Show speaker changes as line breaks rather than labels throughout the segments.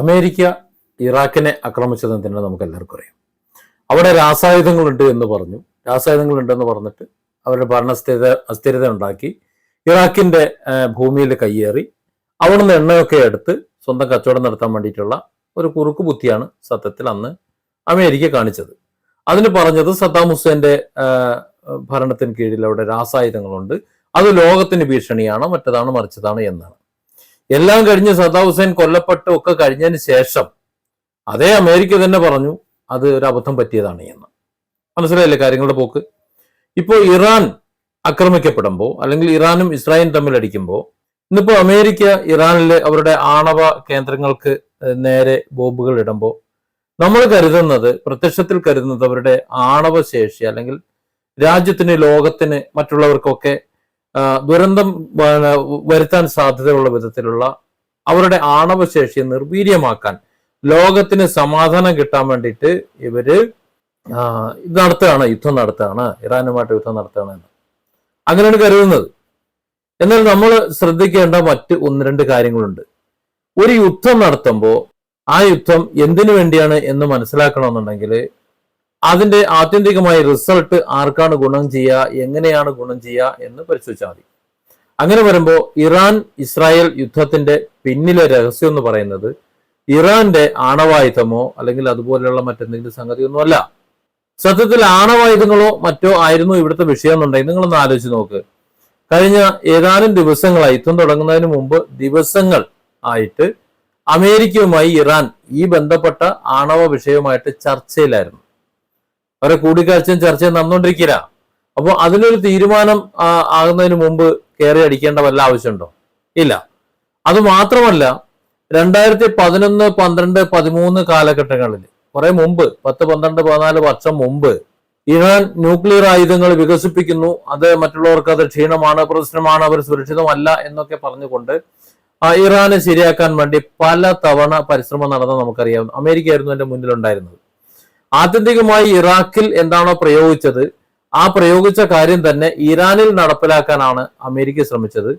America ഇറാഖിനെ ആക്രമിച്ചത് എന്തിനാണ് നമുക്ക് എല്ലാവർക്കും അറിയാം. അവിടെ രാസായുധങ്ങളുണ്ട് എന്ന് പറഞ്ഞു. രാസായുധങ്ങളുണ്ടെന്ന് പറഞ്ഞിട്ട് അവരുടെ ഭരണ സ്ഥിരത അസ്ഥിരത ഉണ്ടാക്കി ഇറാഖിന്റെ ഭൂമിയിൽ കയ്യേറി അവിടെ നിന്ന് എണ്ണയൊക്കെ എടുത്ത് സ്വന്തം കച്ചവടം നടത്താൻ വേണ്ടിയിട്ടുള്ള ഒരു കുറുക്ക് ബുദ്ധിയാണ് സത്യത്തിൽ അന്ന് അമേരിക്ക കാണിച്ചത്. അതിന് പറഞ്ഞത് സദ്ദാം ഹുസൈന്റെ ഭരണത്തിന് കീഴിൽ അവിടെ രാസായുധങ്ങളുണ്ട് അത് ലോകത്തിന് ഭീഷണിയാണോ മറ്റതാണ് മറിച്ചതാണ് എന്നാണ്. എല്ലാം കഴിഞ്ഞ് സദാ ഹുസൈൻ കൊല്ലപ്പെട്ടു ഒക്കെ കഴിഞ്ഞതിന് ശേഷം അതേ അമേരിക്ക തന്നെ പറഞ്ഞു അത് ഒരു അബദ്ധം പറ്റിയതാണ് എന്ന്. മനസ്സിലായില്ലേ കാര്യങ്ങളുടെ പോക്ക്? ഇപ്പോൾ ഇറാൻ ആക്രമിക്കപ്പെടുമ്പോൾ അല്ലെങ്കിൽ ഇറാനും ഇസ്രായേലും തമ്മിൽ അടിക്കുമ്പോൾ ഇന്നിപ്പോൾ അമേരിക്ക ഇറാനിലെ അവരുടെ ആണവ കേന്ദ്രങ്ങൾക്ക് നേരെ ബോംബുകൾ ഇടുമ്പോൾ നമ്മൾ കരുതുന്നത് പ്രത്യക്ഷത്തിൽ കരുതുന്നത് അവരുടെ ആണവശേഷി അല്ലെങ്കിൽ രാജ്യത്തിന് ലോകത്തിന് മറ്റുള്ളവർക്കൊക്കെ ദുരന്തം വരുത്താൻ സാധ്യതയുള്ള വിധത്തിലുള്ള അവരുടെ ആണവശേഷിയെ നിർവീര്യമാക്കാൻ ലോകത്തിന് സമാധാനം കിട്ടാൻ വേണ്ടിയിട്ട് ഇവർ ഇത് നടത്തുകയാണ് യുദ്ധം നടത്തുകയാണ് ഇറാനുമായിട്ട് യുദ്ധം നടത്തുകയാണ് എന്ന്. അങ്ങനെയാണ് കരുതുന്നത്. എന്നാൽ നമ്മൾ ശ്രദ്ധിക്കേണ്ട മറ്റ് ഒന്ന് രണ്ട് കാര്യങ്ങളുണ്ട്. ഒരു യുദ്ധം നടത്തുമ്പോൾ ആ യുദ്ധം എന്തിനു വേണ്ടിയാണ് എന്ന് മനസ്സിലാക്കണമെന്നുണ്ടെങ്കിൽ അതിന്റെ ആത്യന്തികമായ റിസൾട്ട് ആർക്കാണ് ഗുണം ചെയ്യുക എങ്ങനെയാണ് ഗുണം ചെയ്യുക എന്ന് പരിശോധിച്ചാൽ മതി. അങ്ങനെ വരുമ്പോൾ ഇറാൻ ഇസ്രായേൽ യുദ്ധത്തിന്റെ പിന്നിലെ രഹസ്യം എന്ന് പറയുന്നത് ഇറാന്റെ ആണവായുധമോ അല്ലെങ്കിൽ അതുപോലെയുള്ള മറ്റെന്തെങ്കിലും സംഗതിയൊന്നുമല്ല സത്യത്തിൽ ആണവായുധങ്ങളോ മറ്റോ ആയിരുന്നു ഇവിടുത്തെ വിഷയം എന്നുണ്ടെങ്കിൽ നിങ്ങളൊന്ന് ആലോചിച്ച് നോക്ക്. കഴിഞ്ഞ ഏതാനും ദിവസങ്ങളായി യുദ്ധം തുടങ്ങുന്നതിന് മുമ്പ് ദിവസങ്ങൾ ആയിട്ട് അമേരിക്കയുമായി ഇറാൻ ഈ ബന്ധപ്പെട്ട ആണവ വിഷയവുമായിട്ട് ചർച്ചയിലായിരുന്നു. അവരെ കൂടിക്കാഴ്ചയും ചർച്ചയും നടന്നുകൊണ്ടിരിക്കില്ല അപ്പോൾ അതിനൊരു തീരുമാനം ആകുന്നതിന് മുമ്പ് കയറി അടിക്കേണ്ട വല്ല ആവശ്യമുണ്ടോ? ഇല്ല. അത് മാത്രമല്ല രണ്ടായിരത്തി പതിനൊന്ന് പന്ത്രണ്ട് പതിമൂന്ന് കാലഘട്ടങ്ങളിൽ കുറെ മുമ്പ് പത്ത് പന്ത്രണ്ട് പതിനാല് വർഷം മുമ്പ് ഇറാൻ ന്യൂക്ലിയർ ആയുധങ്ങൾ വികസിപ്പിക്കുന്നു. അത് മറ്റുള്ളവർക്ക് അത് ക്ഷീണമാണ് പ്രശ്നമാണ് അവർ സുരക്ഷിതമല്ല എന്നൊക്കെ പറഞ്ഞുകൊണ്ട് ഇറാനെ ശരിയാക്കാൻ വേണ്ടി പല തവണ പരിശ്രമം നടന്ന നമുക്കറിയാം. അമേരിക്ക ആയിരുന്നു എന്റെ മുന്നിലുണ്ടായിരുന്നത്. ആത്യന്തികമായി ഇറാഖിൽ എന്താണോ പ്രയോഗിച്ചത് ആ പ്രയോഗിച്ച കാര്യം തന്നെ ഇറാനിൽ നടപ്പിലാക്കാനാണ് അമേരിക്ക ശ്രമിച്ചത്.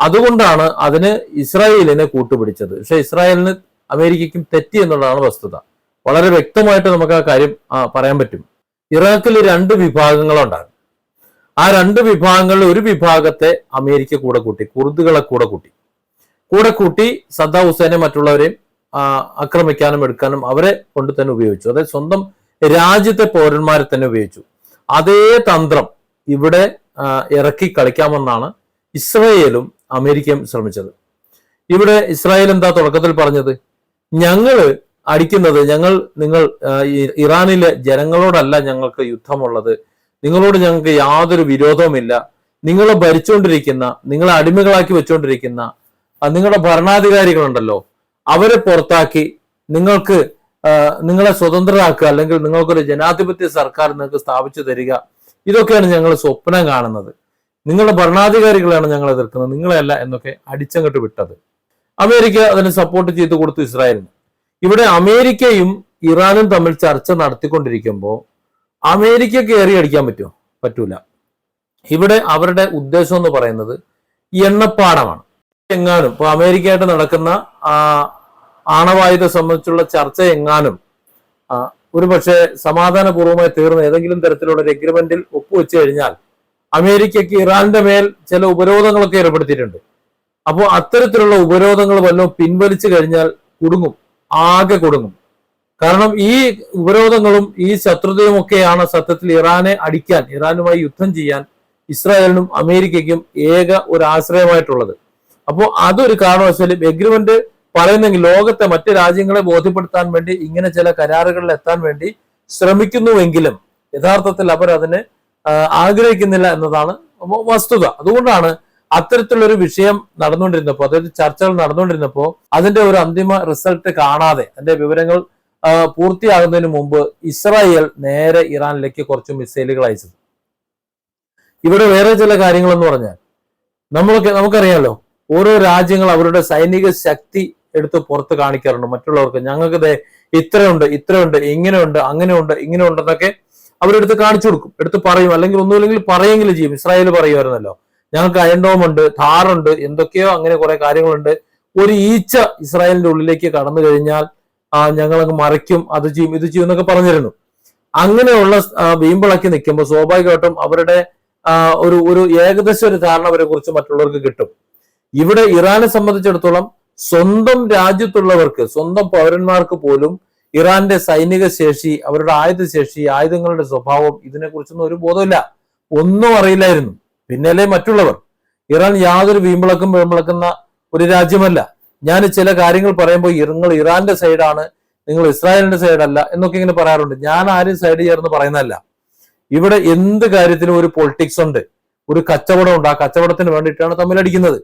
അതുകൊണ്ടാണ് അതിന് ഇസ്രായേലിനെ കൂട്ടുപിടിച്ചത്. പക്ഷെ ഇസ്രായേലിന് അമേരിക്കയ്ക്കും തെറ്റി എന്നുള്ളതാണ് വസ്തുത. വളരെ വ്യക്തമായിട്ട് നമുക്ക് ആ കാര്യം പറയാൻ പറ്റും. ഇറാഖിൽ രണ്ട് വിഭാഗങ്ങളുണ്ടാകും. ആ രണ്ട് വിഭാഗങ്ങളിൽ ഒരു വിഭാഗത്തെ അമേരിക്ക കൂടെ കൂട്ടി കുർദുകളെ കൂടെ കൂട്ടി. കൂടെ കൂട്ടി സദ്ദാം ഹുസൈനെ മറ്റുള്ളവരെയും ആക്രമിക്കാനും എടുക്കാനും അവരെ കൊണ്ട് തന്നെ ഉപയോഗിച്ചു. അതായത് സ്വന്തം രാജ്യത്തെ പൗരന്മാരെ തന്നെ ഉപയോഗിച്ചു. അതേ തന്ത്രം ഇവിടെ ഇറക്കി കളിക്കാമെന്നാണ് ഇസ്രായേലും അമേരിക്കയും ശ്രമിച്ചത്. ഇവിടെ ഇസ്രായേൽ എന്താ തുടക്കത്തിൽ പറഞ്ഞത്? ഞങ്ങൾ അടിക്കുന്നത് ഞങ്ങൾ നിങ്ങൾ ഇറാനിലെ ജനങ്ങളോടല്ല ഞങ്ങൾക്ക് യുദ്ധമുള്ളത്. നിങ്ങളോട് ഞങ്ങൾക്ക് യാതൊരു വിരോധവുമില്ല. നിങ്ങളെ ഭരിച്ചുകൊണ്ടിരിക്കുന്ന നിങ്ങളെ അടിമകളാക്കി വെച്ചുകൊണ്ടിരിക്കുന്ന നിങ്ങളുടെ ഭരണാധികാരികളുണ്ടല്ലോ അവരെ പുറത്താക്കി നിങ്ങൾക്ക് നിങ്ങളെ സ്വതന്ത്രരാക്കുക അല്ലെങ്കിൽ നിങ്ങൾക്കൊരു ജനാധിപത്യ സർക്കാർ നിങ്ങൾക്ക് സ്ഥാപിച്ചു തരിക. ഇതൊക്കെയാണ് ഞങ്ങൾ സ്വപ്നം കാണുന്നത്. നിങ്ങളുടെ ഭരണാധികാരികളാണ് ഞങ്ങൾ എതിർക്കുന്നത്. നിങ്ങളെയല്ല എന്നൊക്കെ അടിച്ചങ്ങോട്ട് വിട്ടത്. അമേരിക്ക അതിന് സപ്പോർട്ട് ചെയ്ത് കൊടുത്തു ഇസ്രായേലിന്. ഇവിടെ അമേരിക്കയും ഇറാനും തമ്മിൽ ചർച്ച നടത്തിക്കൊണ്ടിരിക്കുമ്പോൾ അമേരിക്ക കയറി അടിക്കാൻ പറ്റുമോ? പറ്റൂല. ഇവിടെ അവരുടെ ഉദ്ദേശം എന്ന് പറയുന്നത് എണ്ണപ്പാടമാണ്. എങ്ങാനും ഇപ്പൊ അമേരിക്കയായിട്ട് നടക്കുന്ന ആണവായുധം സംബന്ധിച്ചുള്ള ചർച്ച എങ്ങാനും ഒരുപക്ഷെ ഒരു പക്ഷേ സമാധാനപൂർവമായി തീർന്ന ഏതെങ്കിലും തരത്തിലുള്ള ഒരു എഗ്രിമെന്റിൽ ഒപ്പുവെച്ചു കഴിഞ്ഞാൽ അമേരിക്കയ്ക്ക് ഇറാന്റെ മേൽ ചില ഉപരോധങ്ങളൊക്കെ ഏർപ്പെടുത്തിയിട്ടുണ്ട്. അപ്പോൾ അത്തരത്തിലുള്ള ഉപരോധങ്ങൾ വല്ലതും പിൻവലിച്ചു കഴിഞ്ഞാൽ കുടുങ്ങും ആകെ കുടുങ്ങും. കാരണം ഈ ഉപരോധങ്ങളും ഈ ശത്രുതയും ഒക്കെയാണ് സത്യത്തിൽ ഇറാനെ അടിക്കാൻ ഇറാനുമായി യുദ്ധം ചെയ്യാൻ ഇസ്രായേലിനും അമേരിക്കയ്ക്കും ഏക ഒരു ആശ്രയമായിട്ടുള്ളത്. അപ്പോൾ അതൊരു കാരണവശാലും എഗ്രിമെന്റ് പറയുന്നെങ്കിൽ ലോകത്തെ മറ്റ് രാജ്യങ്ങളെ ബോധ്യപ്പെടുത്താൻ വേണ്ടി ഇങ്ങനെ ചില കരാറുകളിൽ എത്താൻ വേണ്ടി ശ്രമിക്കുന്നുവെങ്കിലും യഥാർത്ഥത്തിൽ അവർ അതിനെ ആഗ്രഹിക്കുന്നില്ല എന്നതാണ് വസ്തുത. അതുകൊണ്ടാണ് അത്തരത്തിലുള്ള ഒരു വിഷയം നടന്നുകൊണ്ടിരുന്നപ്പോൾ അതായത് ചർച്ചകൾ നടന്നുകൊണ്ടിരുന്നപ്പോൾ അതിന്റെ ഒരു അന്തിമ റിസൾട്ട് കാണാതെ അതിന്റെ വിവരങ്ങൾ പൂർത്തിയാകുന്നതിന് മുമ്പ് ഇസ്രായേൽ നേരെ ഇറാനിലേക്ക് കുറച്ച് മിസൈലുകൾ അയച്ചത്. ഇവിടെ വേറെ ചില കാര്യങ്ങൾ എന്ന് പറഞ്ഞാൽ നമ്മളൊക്കെ നമുക്കറിയാലോ ഓരോ രാജ്യങ്ങൾ അവരുടെ സൈനിക ശക്തി എടുത്ത് പുറത്ത് കാണിക്കാറുണ്ട്. മറ്റുള്ളവർക്ക് ഞങ്ങൾക്ക് ദേ ഇത്രയുണ്ട് ഇത്രയുണ്ട് ഇങ്ങനെയുണ്ട് അങ്ങനെയുണ്ട് ഇങ്ങനെയുണ്ടെന്നൊക്കെ അവരെടുത്ത് കാണിച്ചു കൊടുക്കും. എടുത്ത് പറയും. അല്ലെങ്കിൽ ഒന്നുമില്ലെങ്കിൽ പറയെങ്കിലും ചെയ്യും. ഇസ്രായേൽ പറയുമായിരുന്നല്ലോ. ഞങ്ങൾക്ക് അയണ്ടോമുണ്ട് ധാറുണ്ട് എന്തൊക്കെയോ അങ്ങനെ കുറെ കാര്യങ്ങളുണ്ട്. ഒരു ഈച്ച ഇസ്രായേലിന്റെ ഉള്ളിലേക്ക് കടന്നു കഴിഞ്ഞാൽ ആ ഞങ്ങളങ്ങ് മറയ്ക്കും അത് ചെയ്യും ഇത് ചെയ്യും എന്നൊക്കെ പറഞ്ഞിരുന്നു. അങ്ങനെയുള്ള വീമ്പിളക്കി നിൽക്കുമ്പോൾ സ്വാഭാവികമായിട്ടും അവരുടെ ഒരു ഒരു ഏകദേശം ഒരു ധാരണ അവരെ കുറിച്ച് മറ്റുള്ളവർക്ക് കിട്ടും. ഇവിടെ ഇറാനെ സംബന്ധിച്ചിടത്തോളം സ്വന്തം രാജ്യത്തുള്ളവർക്ക് സ്വന്തം പൗരന്മാർക്ക് പോലും ഇറാന്റെ സൈനിക ശേഷി അവരുടെ ആയുധ ശേഷി ആയുധങ്ങളുടെ സ്വഭാവം ഇതിനെക്കുറിച്ചൊന്നും ഒരു ബോധമില്ല ഒന്നും അറിയില്ലായിരുന്നു. പിന്നല്ലേ മറ്റുള്ളവർ. ഇറാൻ യാതൊരു വീമ്പിളക്കും വീമ്പിളക്കുന്ന ഒരു രാജ്യമല്ല. ഞാൻ ചില കാര്യങ്ങൾ പറയുമ്പോൾ നിങ്ങൾ ഇറാന്റെ സൈഡാണ് നിങ്ങൾ ഇസ്രായേലിന്റെ സൈഡല്ല എന്നൊക്കെ ഇങ്ങനെ പറയാറുണ്ട്. ഞാൻ ആരും സൈഡ് ചേർന്ന് പറയുന്നതല്ല. ഇവിടെ എന്ത് കാര്യത്തിലും ഒരു പൊളിറ്റിക്സ് ഉണ്ട്. ഒരു കച്ചവടം ഉണ്ട്. ആ കച്ചവടത്തിന് വേണ്ടിയിട്ടാണ് തമ്മിലടിക്കുന്നത്.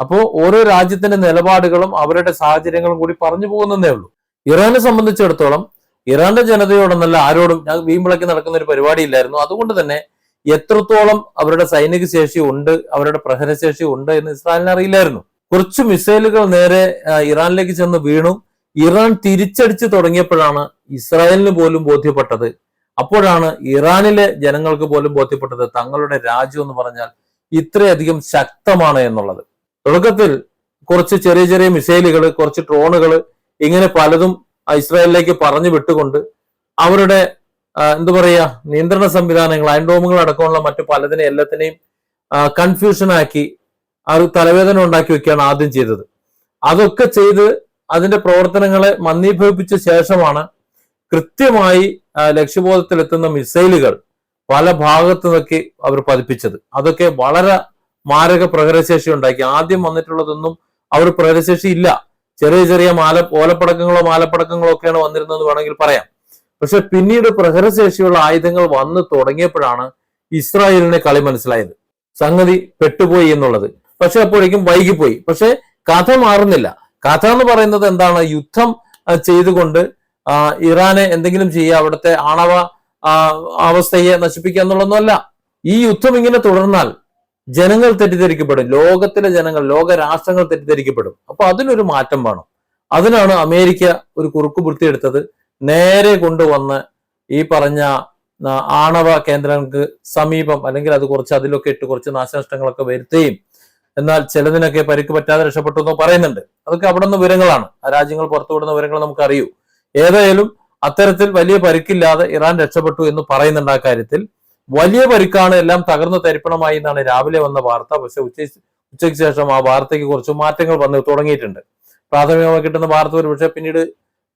അപ്പോൾ ഓരോ രാജ്യത്തിന്റെ നിലപാടുകളും അവരുടെ സാഹചര്യങ്ങളും കൂടി പറഞ്ഞു പോകുന്നതേ ഉള്ളൂ. ഇറാനെ സംബന്ധിച്ചിടത്തോളം ഇറാന്റെ ജനതയോടൊന്നല്ല ആരോടും ഞാൻ വീമ്പിളക്കി നടക്കുന്ന ഒരു പരിപാടിയില്ലായിരുന്നു അതുകൊണ്ട് തന്നെ എത്രത്തോളം അവരുടെ സൈനിക ശേഷി ഉണ്ട് അവരുടെ പ്രഹരശേഷി ഉണ്ട് എന്ന് ഇസ്രായേലിന് അറിയില്ലായിരുന്നു. കുറച്ച് മിസൈലുകൾ നേരെ ഇറാനിലേക്ക് ചെന്ന് വീണു. ഇറാൻ തിരിച്ചടിച്ച് തുടങ്ങിയപ്പോഴാണ് ഇസ്രായേലിന് പോലും ബോധ്യപ്പെട്ടത്. അപ്പോഴാണ് ഇറാനിലെ ജനങ്ങൾക്ക് പോലും ബോധ്യപ്പെട്ടത് തങ്ങളുടെ രാജ്യം എന്ന് പറഞ്ഞാൽ ഇത്രയധികം ശക്തമാണ് എന്നുള്ളത്. തുടക്കത്തിൽ കുറച്ച് ചെറിയ ചെറിയ മിസൈലുകൾ കുറച്ച് ഡ്രോണുകൾ ഇങ്ങനെ പലതും ഇസ്രായേലിലേക്ക് പറഞ്ഞു വിട്ടുകൊണ്ട് അവരുടെ എന്താ പറയുക പറയാ നിയന്ത്രണ സംവിധാനങ്ങൾ അയൻഡോമുകൾ അടക്കമുള്ള മറ്റു പലതിനെ എല്ലാത്തിനെയും കൺഫ്യൂഷൻ ആക്കി ആ ഒരു തലവേദന ഉണ്ടാക്കി വെക്കുകയാണ് ആദ്യം ചെയ്തത്. അതൊക്കെ ചെയ്ത് അതിന്റെ പ്രവർത്തനങ്ങളെ മന്ദീഭവിപ്പിച്ച ശേഷമാണ് കൃത്യമായി ലക്ഷ്യബോധത്തിലെത്തുന്ന മിസൈലുകൾ പല ഭാഗത്തു നിന്നൊക്കെ അവർ പതിപ്പിച്ചത്. അതൊക്കെ വളരെ മാരക പ്രഹരശേഷി ഉണ്ടാക്കി. ആദ്യം വന്നിട്ടുള്ളതൊന്നും അവർ പ്രഹരശേഷി ഇല്ല. ചെറിയ ചെറിയ മാല ഓലപ്പടക്കങ്ങളോ മാലപ്പടക്കങ്ങളോ ഒക്കെയാണ് വന്നിരുന്നത് വേണമെങ്കിൽ പറയാം. പക്ഷെ പിന്നീട് പ്രഹരശേഷിയുള്ള ആയുധങ്ങൾ വന്നു തുടങ്ങിയപ്പോഴാണ് ഇസ്രായേലിനെ കളി മനസ്സിലായത്. സംഗതി പെട്ടുപോയി എന്നുള്ളത്. പക്ഷെ അപ്പോഴേക്കും വൈകിപ്പോയി. പക്ഷെ കഥ മാറുന്നില്ല. കഥ എന്ന് പറയുന്നത് എന്താണ്? യുദ്ധം ചെയ്തുകൊണ്ട് ഇറാനെ എന്തെങ്കിലും ചെയ്യുക അവിടുത്തെ ആണവ അവസ്ഥയെ നശിപ്പിക്കുക എന്നുള്ളതൊന്നുമല്ല. ഈ യുദ്ധം ഇങ്ങനെ തുടർന്നാൽ ജനങ്ങൾ തെറ്റിദ്ധരിക്കപ്പെടും. ലോകത്തിലെ ജനങ്ങൾ ലോക രാഷ്ട്രങ്ങൾ തെറ്റിദ്ധരിക്കപ്പെടും. അപ്പൊ അതിനൊരു മാറ്റം വേണം. അതിനാണ് അമേരിക്ക ഒരു കുറുക്കു വൃത്തിയെടുത്തത് നേരെ കൊണ്ടുവന്ന് ഈ പറഞ്ഞ ആണവ കേന്ദ്രങ്ങൾക്ക് സമീപം അല്ലെങ്കിൽ അത് കുറച്ച് അതിലൊക്കെ ഇട്ട് കുറച്ച് നാശനഷ്ടങ്ങളൊക്കെ വരുത്തുകയും എന്നാൽ ചിലതിനൊക്കെ പരിക്ക് പറ്റാതെ രക്ഷപ്പെട്ടു എന്ന് പറയുന്നുണ്ട്. അതൊക്കെ അവിടെ നിന്ന് വിവരങ്ങളാണ്. ആ രാജ്യങ്ങൾ പുറത്തുവിടുന്ന വിവരങ്ങൾ നമുക്ക് അറിയൂ ഏതായാലും അത്തരത്തിൽ വലിയ പരിക്കില്ലാതെ ഇറാൻ രക്ഷപ്പെട്ടു എന്ന് പറയുന്നുണ്ട് ആ കാര്യത്തിൽ. വലിയ പരിക്കാണ് എല്ലാം തകർന്നു തരിപ്പണമായി എന്നാണ് രാവിലെ വന്ന വാർത്ത. പക്ഷെ ഉച്ച ഉച്ചയ്ക്ക് ശേഷം ആ വാർത്തയ്ക്ക് കുറച്ച് മാറ്റങ്ങൾ വന്ന് തുടങ്ങിയിട്ടുണ്ട്. പ്രാഥമികമായി കിട്ടുന്ന വാർത്ത ഒരു പക്ഷെ പിന്നീട്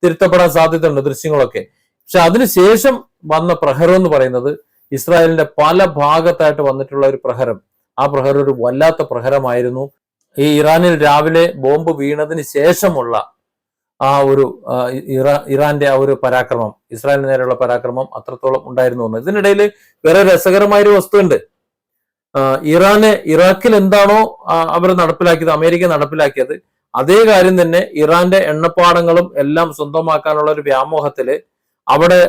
തിരുത്തപ്പെടാൻ സാധ്യതയുണ്ട് ദൃശ്യങ്ങളൊക്കെ. പക്ഷെ അതിനുശേഷം വന്ന പ്രഹരം എന്ന് പറയുന്നത് ഇസ്രായേലിന്റെ പല ഭാഗത്തായിട്ട് വന്നിട്ടുള്ള ഒരു പ്രഹരം. ആ പ്രഹരം ഒരു വല്ലാത്ത പ്രഹരമായിരുന്നു. ഈ ഇറാനിൽ രാവിലെ ബോംബ് വീണതിന് ശേഷമുള്ള ആ ഒരു ഇറാ ഇറാന്റെ ആ ഒരു പരാക്രമം ഇസ്രായേലിന് നേരെയുള്ള പരാക്രമം അത്രത്തോളം ഉണ്ടായിരുന്നു എന്ന്. ഇതിനിടയിൽ വേറെ രസകരമായ ഒരു വസ്തുണ്ട്. ഇറാന് ഇറാഖിൽ എന്താണോ അവർ നടപ്പിലാക്കിയത് അമേരിക്ക നടപ്പിലാക്കിയത് അതേ കാര്യം തന്നെ ഇറാന്റെ എണ്ണപ്പാടങ്ങളും എല്ലാം സ്വന്തമാക്കാനുള്ള ഒരു വ്യാമോഹത്തിൽ അവിടെ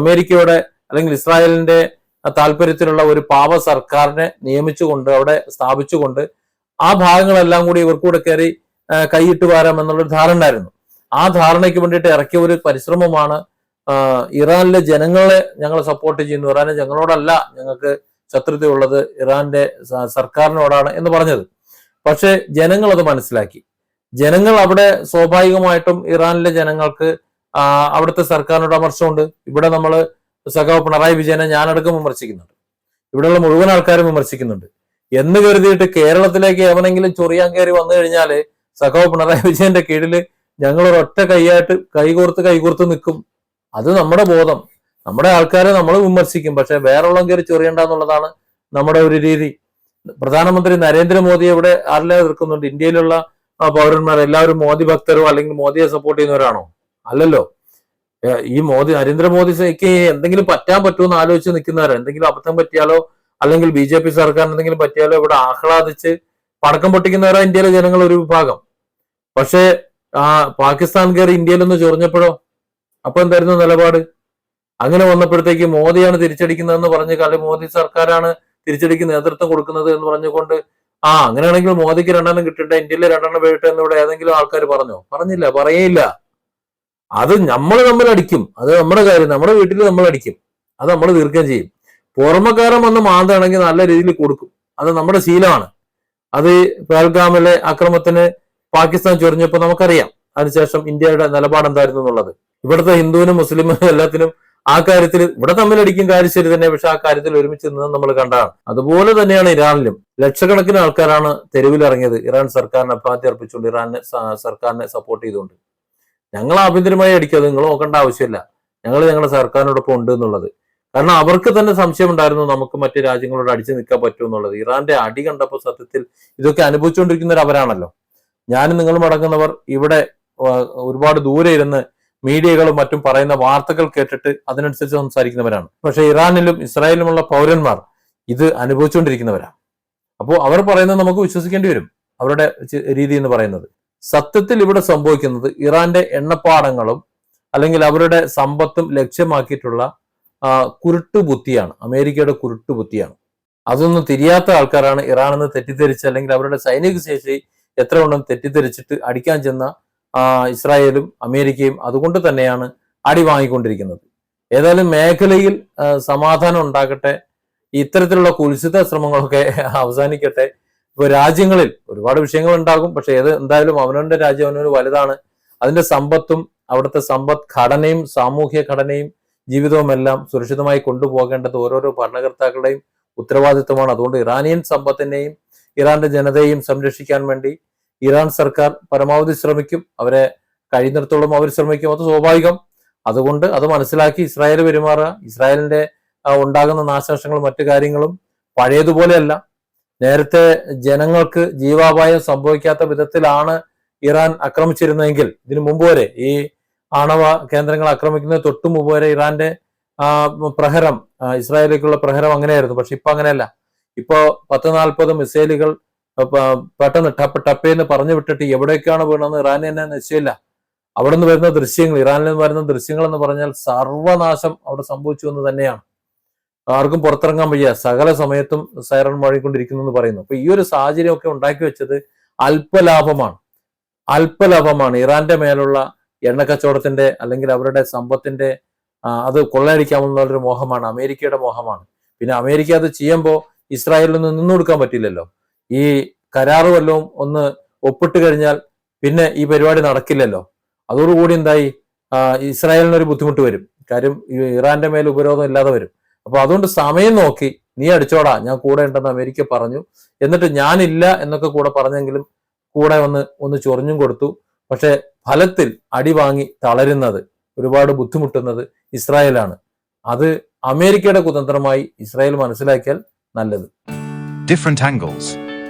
അമേരിക്കയുടെ അല്ലെങ്കിൽ ഇസ്രായേലിന്റെ താല്പര്യത്തിലുള്ള ഒരു പാവ സർക്കാരിനെ നിയമിച്ചുകൊണ്ട് അവിടെ സ്ഥാപിച്ചുകൊണ്ട് ആ ഭാഗങ്ങളെല്ലാം കൂടി ഇവർക്കൂടെ കയറി കൈയിട്ട് വാരാം എന്നുള്ളൊരു ധാരണ ഉണ്ടായിരുന്നു. ആ ധാരണയ്ക്ക് വേണ്ടിയിട്ട് ഇറക്കിയ ഒരു പരിശ്രമമാണ് ഇറാനിലെ ജനങ്ങളെ ഞങ്ങൾ സപ്പോർട്ട് ചെയ്യുന്നു. ഇറാനെ ഞങ്ങളോടല്ല ഞങ്ങൾക്ക് ശത്രുതയുള്ളത് ഇറാന്റെ സർക്കാരിനോടാണ് എന്ന് പറഞ്ഞത്. പക്ഷെ ജനങ്ങൾ അത് മനസ്സിലാക്കി. ജനങ്ങൾ അവിടെ സ്വാഭാവികമായിട്ടും ഇറാനിലെ ജനങ്ങൾക്ക് അവിടുത്തെ സർക്കാരിനോട് അമർശമുണ്ട് ഇവിടെ നമ്മൾ സഖാവ് പിണറായി വിജയനെ ഞാനടക്കം വിമർശിക്കുന്നുണ്ട്. ഇവിടെയുള്ള മുഴുവൻ ആൾക്കാരും വിമർശിക്കുന്നുണ്ട്. എന്ന് കരുതിയിട്ട് കേരളത്തിലേക്ക് എവനെങ്കിലും ചൊറിയാൻ കയറി വന്നു കഴിഞ്ഞാൽ സഖാവ് പിണറായി വിജയന്റെ കീഴിൽ ഞങ്ങൾ ഒരൊറ്റ കൈയായിട്ട് കൈകോർത്ത് കൈകോർത്ത് നിൽക്കും. അത് നമ്മുടെ ബോധം. നമ്മുടെ ആൾക്കാരെ നമ്മൾ വിമർശിക്കും. പക്ഷെ വേറെള്ളം കയറി ചൊറിയണ്ട എന്നുള്ളതാണ് നമ്മുടെ ഒരു രീതി. പ്രധാനമന്ത്രി നരേന്ദ്രമോദി ഇവിടെ ആരെല്ലാം എതിർക്കുന്നുണ്ട്? ഇന്ത്യയിലുള്ള പൗരന്മാർ എല്ലാവരും മോദി ഭക്തരോ അല്ലെങ്കിൽ മോദിയെ സപ്പോർട്ട് ചെയ്യുന്നവരാണോ? അല്ലല്ലോ. ഈ മോദി നരേന്ദ്രമോദിക്ക് എന്തെങ്കിലും പറ്റാൻ പറ്റുമെന്ന് ആലോചിച്ച് നിൽക്കുന്നവരോ. എന്തെങ്കിലും അബദ്ധം പറ്റിയാലോ അല്ലെങ്കിൽ ബി ജെ പി സർക്കാരിന് എന്തെങ്കിലും പറ്റിയാലോ ഇവിടെ ആഹ്ലാദിച്ച് പടക്കം പൊട്ടിക്കുന്നവരോ ഇന്ത്യയിലെ ജനങ്ങൾ ഒരു വിഭാഗം. പക്ഷേ ആ പാകിസ്ഥാൻ കയറി ഇന്ത്യയിലൊന്ന് ചൊറിഞ്ഞപ്പോഴോ? അപ്പൊ എന്തായിരുന്നു നിലപാട്? അങ്ങനെ വന്നപ്പോഴത്തേക്ക് മോദിയാണ് തിരിച്ചടിക്കുന്നതെന്ന് പറഞ്ഞ് കാലം മോദി സർക്കാരാണ് തിരിച്ചടിക്ക് നേതൃത്വം കൊടുക്കുന്നത് എന്ന് പറഞ്ഞുകൊണ്ട് ആ അങ്ങനെയാണെങ്കിൽ മോദിക്ക് രണ്ടെണ്ണം കിട്ടട്ടെ ഇന്ത്യയിലെ രണ്ടെണ്ണം വീഴട്ടെ എന്ന് ഇവിടെ ഏതെങ്കിലും ആൾക്കാർ പറഞ്ഞോ? പറഞ്ഞില്ല പറയേയില്ല. അത് നമ്മൾ നമ്മൾ അടിക്കും. അത് നമ്മുടെ കാര്യം. നമ്മുടെ വീട്ടിൽ നമ്മൾ അടിക്കും. അത് നമ്മൾ തീർക്കുകയും ചെയ്യും. പുറമക്കാരൻ വന്ന് മാന്താണെങ്കിൽ നല്ല രീതിയിൽ കൊടുക്കും. അത് നമ്മുടെ ശീലമാണ്. അത് പേൽഗാമിലെ അക്രമത്തിന് പാകിസ്ഥാൻ ചൊരിഞ്ഞപ്പോൾ നമുക്കറിയാം. അതിനുശേഷം ഇന്ത്യയുടെ നിലപാട് എന്തായിരുന്നു എന്നുള്ളത്. ഇവിടുത്തെ ഹിന്ദുവിനും മുസ്ലിമിനും എല്ലാത്തിനും ആ കാര്യത്തിൽ ഇവിടെ തമ്മിലടിക്കും കാര്യം ശരി തന്നെ. പക്ഷെ ആ കാര്യത്തിൽ ഒരുമിച്ച് നിന്ന് നമ്മൾ കണ്ടതാണ്. അതുപോലെ തന്നെയാണ് ഇറാനിലും. ലക്ഷക്കണക്കിന് ആൾക്കാരാണ് തെരുവിലിറങ്ങിയത് ഇറാൻ സർക്കാരിനെ അഭ്യാർത്ഥി അർപ്പിച്ചുകൊണ്ട് ഇറാനെ സർക്കാരിനെ സപ്പോർട്ട് ചെയ്തുകൊണ്ട്. ഞങ്ങൾ ആഭ്യന്തരമായി അടിക്കുക നിങ്ങൾ നോക്കേണ്ട ആവശ്യമില്ല. ഞങ്ങൾ ഞങ്ങളുടെ സർക്കാരിനോടൊപ്പം ഉണ്ട് എന്നുള്ളത്. കാരണം അവർക്ക് തന്നെ സംശയം ഉണ്ടായിരുന്നു നമുക്ക് മറ്റു രാജ്യങ്ങളോട് അടിച്ചു നിൽക്കാൻ പറ്റുമെന്നുള്ളത്. ഇറാന്റെ അടി കണ്ടപ്പോൾ സത്യത്തിൽ ഇതൊക്കെ അനുഭവിച്ചുകൊണ്ടിരിക്കുന്നവർ അവരാണല്ലോ ഞാനും നിങ്ങളും അടങ്ങുന്നവർ ഇവിടെ ഒരുപാട് ദൂരെ ഇരുന്ന് മീഡിയകളും മറ്റും പറയുന്ന വാർത്തകൾ കേട്ടിട്ട് അതിനനുസരിച്ച് സംസാരിക്കുന്നവരാണ്. പക്ഷെ ഇറാനിലും ഇസ്രായേലിലുമുള്ള പൗരന്മാർ ഇത് അനുഭവിച്ചുകൊണ്ടിരിക്കുന്നവരാണ് അപ്പോൾ അവർ പറയുന്നത് നമുക്ക് വിശ്വസിക്കേണ്ടി വരും അവരുടെ രീതി എന്ന് പറയുന്നത്. സത്യത്തിൽ ഇവിടെ സംഭവിക്കുന്നത് ഇറാന്റെ എണ്ണപ്പാടങ്ങളും അല്ലെങ്കിൽ അവരുടെ സമ്പത്തും ലക്ഷ്യമാക്കിയിട്ടുള്ള കുരുട്ടുബുദ്ധിയാണ് അമേരിക്കയുടെ കുരുട്ടുബുദ്ധിയാണ്. അതൊന്നും തിരിയാത്ത ആൾക്കാരാണ് ഇറാൻ എന്ന് തെറ്റിദ്ധരിച്ച് അല്ലെങ്കിൽ അവരുടെ സൈനിക ശേഷി എത്ര കൊണ്ടും തെറ്റിദ്ധരിച്ചിട്ട് അടിക്കാൻ ചെന്ന ഇസ്രായേലും അമേരിക്കയും അതുകൊണ്ട് തന്നെയാണ് അടി വാങ്ങിക്കൊണ്ടിരിക്കുന്നത്. ഏതായാലും മേഖലയിൽ സമാധാനം ഉണ്ടാകട്ടെ. ഇത്തരത്തിലുള്ള കുൽസിത ശ്രമങ്ങളൊക്കെ അവസാനിക്കട്ടെ. ഇപ്പൊ രാജ്യങ്ങളിൽ ഒരുപാട് വിഷയങ്ങൾ ഉണ്ടാകും. പക്ഷെ ഏത് എന്തായാലും അവനവന്റെ രാജ്യം അവനവന് വലുതാണ്. അതിന്റെ സമ്പത്തും അവിടുത്തെ സമ്പദ് ഘടനയും സാമൂഹ്യ ഘടനയും ജീവിതവും എല്ലാം സുരക്ഷിതമായി കൊണ്ടുപോകേണ്ടത് ഓരോരോ ഭരണകർത്താക്കളുടെയും ഉത്തരവാദിത്വമാണ്. അതുകൊണ്ട് ഇറാനിയൻ സമ്പത്തിനെയും ഇറാന്റെ ജനതയെയും സംരക്ഷിക്കാൻ വേണ്ടി ഇറാൻ സർക്കാർ പരമാവധി ശ്രമിക്കും അവരെ കഴിയുന്നിടത്തോളം അവർ ശ്രമിക്കും. അത് സ്വാഭാവികം. അതുകൊണ്ട് അത് മനസ്സിലാക്കി ഇസ്രായേൽ പെരുമാറുക. ഇസ്രായേലിന്റെ ഉണ്ടാകുന്ന നാശനഷ്ടങ്ങളും മറ്റു കാര്യങ്ങളും പഴയതുപോലെയല്ല. നേരത്തെ ജനങ്ങൾക്ക് ജീവാപായം സംഭവിക്കാത്ത വിധത്തിലാണ് ഇറാൻ ആക്രമിച്ചിരുന്നതെങ്കിൽ ഇതിനു മുമ്പ് വരെ ഈ ആണവ കേന്ദ്രങ്ങൾ ആക്രമിക്കുന്നതിന് തൊട്ടു മുമ്പ് വരെ ഇറാന്റെ പ്രഹരം ഇസ്രായേലിലേക്കുള്ള പ്രഹരം അങ്ങനെയായിരുന്നു. പക്ഷെ ഇപ്പൊ അങ്ങനെയല്ല. ഇപ്പോ പത്ത് നാൽപ്പത് മിസൈലുകൾ പെട്ടെന്ന് ടപ്പ് ടപ്പേന്ന് പറഞ്ഞു വിട്ടിട്ട് എവിടേക്കാണ് വീണെന്ന് ഇറാൻ തന്നെ നിശ്ചയമില്ല അവിടെ നിന്ന് വരുന്ന ദൃശ്യങ്ങൾ ഇറാനിൽ നിന്ന് വരുന്ന ദൃശ്യങ്ങൾ എന്ന് പറഞ്ഞാൽ സർവനാശം അവിടെ സംഭവിച്ചു എന്ന് തന്നെയാണ്. ആർക്കും പുറത്തിറങ്ങാൻ വയ്യ. സകല സമയത്തും സൈറൺ മുഴങ്ങിക്കൊണ്ടിരിക്കുന്നു എന്ന് പറയുന്നു. അപ്പൊ ഈ ഒരു സാഹചര്യം ഒക്കെ ഉണ്ടാക്കി വെച്ചത് അല്പലാഭമാണ്. അല്പലാഭമാണ്. ഇറാന്റെ മേലുള്ള എണ്ണ കച്ചവടത്തിന്റെ അല്ലെങ്കിൽ അവരുടെ സമ്പത്തിന്റെ അത് കൊള്ളയടിക്കാമെന്നുള്ളൊരു മോഹമാണ്. അമേരിക്കയുടെ മോഹമാണ്. പിന്നെ അമേരിക്ക അത് ചെയ്യുമ്പോൾ ഇസ്രായേലിൽ നിന്ന് നിന്നു കൊടുക്കാൻ പറ്റില്ലല്ലോ. ഈ കരാറ് വല്ലതും ഒന്ന് ഒപ്പിട്ട് കഴിഞ്ഞാൽ പിന്നെ ഈ പരിപാടി നടക്കില്ലല്ലോ. അതോടുകൂടി എന്തായി? ഇസ്രായേലിന് ഒരു ബുദ്ധിമുട്ട് വരും. കാര്യം ഇറാന്റെ മേൽ ഉപരോധം ഇല്ലാതെ വരും. അപ്പൊ അതുകൊണ്ട് സമയം നോക്കി നീ അടിച്ചോടാ ഞാൻ കൂടെ ഉണ്ടെന്ന് അമേരിക്ക പറഞ്ഞു. എന്നിട്ട് ഞാനില്ല എന്നൊക്കെ കൂടെ പറഞ്ഞെങ്കിലും കൂടെ ഒന്ന് ഒന്ന് ചൊറിഞ്ഞും കൊടുത്തു. പക്ഷെ ഫലത്തിൽ അടി വാങ്ങി തളരുന്നത് ഒരുപാട് ബുദ്ധിമുട്ടുന്നത് ഇസ്രായേലാണ്. അത് അമേരിക്കയുടെ കുതന്ത്രമായി ഇസ്രായേൽ മനസ്സിലാക്കിയാൽ നല്ലത്.
Different angles.